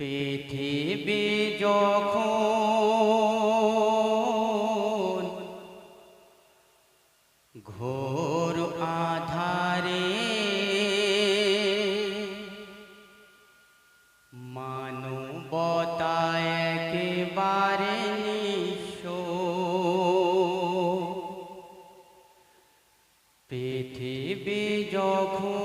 পৃথিবী যখন ঘোর আধারে একেবারে পৃথিবী যখন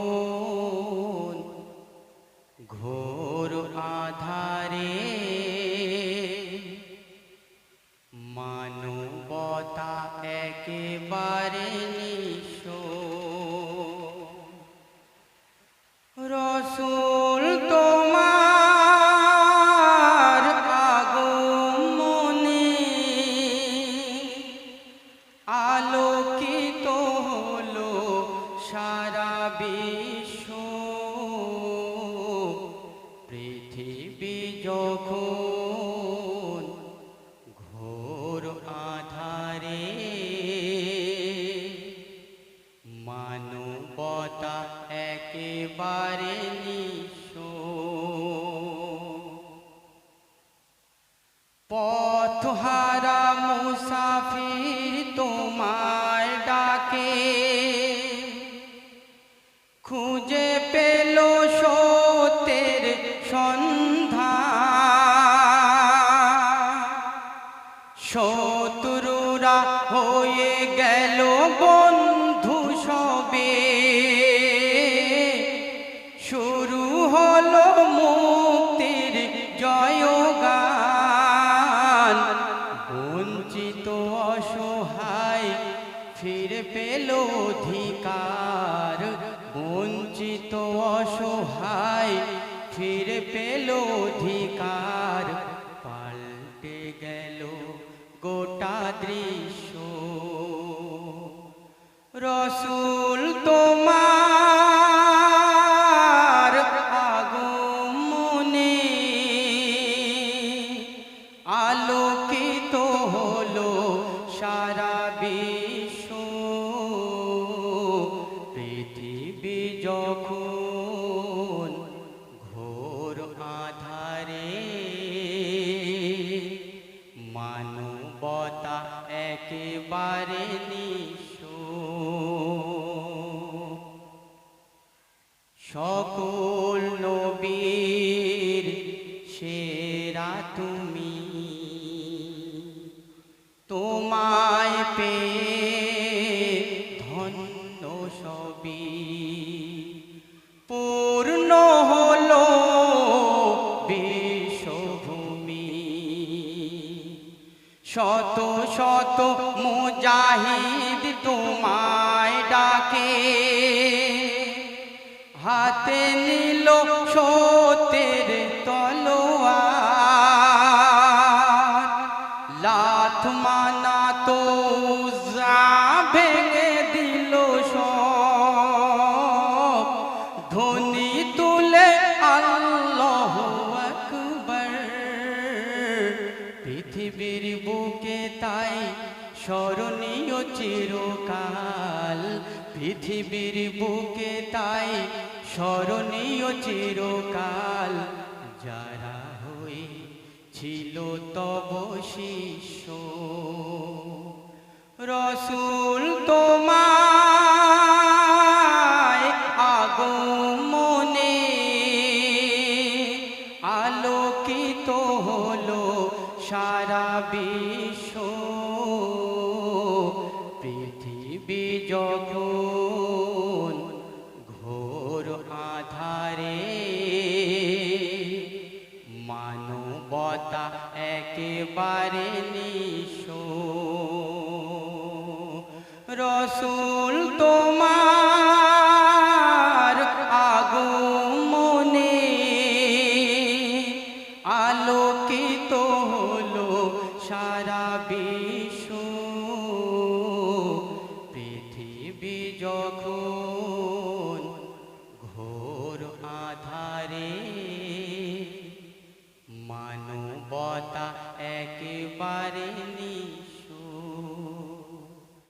একেবারে নিঃস্ব রসুল তোমার আগমনে আলোকিত হলো সারা বিশ্ব পথহারা মুসাফির তোমার ডাকে। খুঁজে পেল সোতের সন্ধ্যা শত্রুরা হয়ে গেল বঞ্চিত অসহায়, ফির পেল অধিকার। বঞ্চিত অসহায়, ফির পেল অধিকার। পাল্টে গেল গোটা দৃশ্য। রসুল বিশ্ব পৃথিবী যখন ঘোর আধারে মানবতা একেবারে নিঃস্ব। সকল সবই পূর্ণ হলো বিশ্বভূমি শত শত মুজাহিদ তোমায় ডাকে। হাতে নিল সতের তলোয়ার পৃথিবীর বুকে তাই স্মরণীয় চিরকাল। পৃথিবীর বুকে তাই স্মরণীয় চিরকাল। যারা হই ছিল তব শিষ্য। রসুল বিশ্ব পৃথিবী যখন ঘোর আধারে মানবতা একেবারে নিঃস্ব। রসুল তোমার সারা বিশ্ব